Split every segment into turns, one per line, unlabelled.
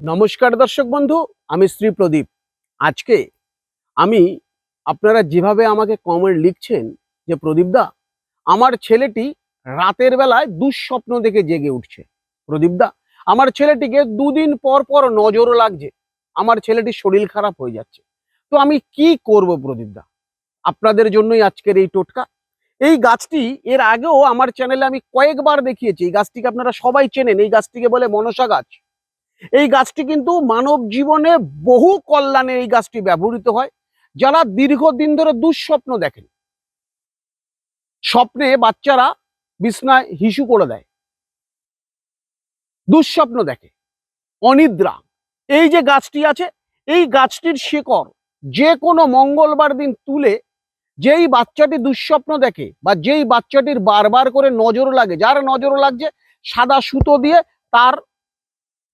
নমস্কার দর্শক বন্ধু, আমি শ্রী প্রদীপ। আজকে আমি আপনারা যেভাবে আমাকে কমেন্ট লিখছেন যে প্রদীপদা আমার ছেলেটি রাতের বেলায় দুঃস্বপ্ন দেখে জেগে উঠছে। প্রদীপদা আমার ছেলেটিকে দুদিন পর পর নজরও লাগছে। আমার ছেলেটির শরীর খারাপ হয়ে যাচ্ছে। তো আমি কি করব প্রদীপদা আপনাদের জন্যই আজকের এই টোটকা। এই গাছটি, এর আগেও আমার চ্যানেলে আমি কয়েকবার দেখিয়েছি। এই গাছটিকে আপনারা সবাই চেনেন। এই গাছটিকে বলে মনসা গাছ। এই গাছটি কিন্তু মানব জীবনে বহু কল্যাণে এই গাছটি ব্যবহৃত হয়, যারা দীর্ঘদিন ধরে দুঃস্বপ্ন দেখেন। স্বপ্নে বাচ্চারা বিছনায় হিসু করে দেয়। দুঃস্বপ্ন দেখে, অনিদ্রা। এই যে গাছটি আছে, এই গাছটির শেকড় যে কোনো মঙ্গলবার দিন তুলে যেই বাচ্চাটি দুঃস্বপ্ন দেখে বা যেই বাচ্চাটির বারবার করে নজর লাগে, যার নজর লাগছে সাদা সুতো দিয়ে তার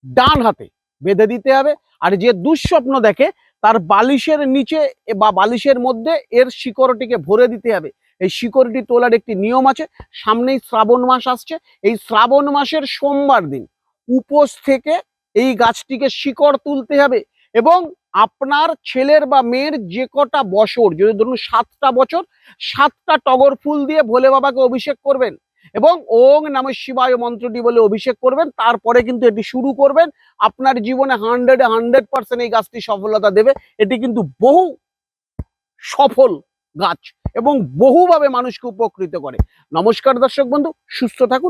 ডান হাতে বেঁধে দিতে হবে। আর যে দুঃস্বপ্ন দেখে, তার বালিশের নিচে বা বালিশের মধ্যে এর শিকড়টিকে ভরে দিতে হবে। এই শিকড়টি তোলার একটি নিয়ম আছে। সামনেই শ্রাবণ মাস আসছে। এই শ্রাবণ মাসের সোমবার দিন উপোস থেকে এই গাছটিকে শিকড় তুলতে হবে এবং আপনার ছেলের বা মেয়ের যে কটা বছর, যদি ধরুন সাতটা বছর, সাতটা টগর ফুল দিয়ে ভোলে বাবাকে অভিষেক করবেন। এবং ওং নাম শিবায় মন্ত্রটি বলে অভিষেক করবেন, তারপরে কিন্তু এটি শুরু করবেন। আপনার জীবনে হান্ড্রেড হান্ড্রেড পার্সেন্ট এই গাছটি সফলতা দেবে। এটি কিন্তু বহু সফল গাছ এবং বহুভাবে মানুষকে উপকৃত করে। নমস্কার দর্শক বন্ধু, সুস্থ থাকুন।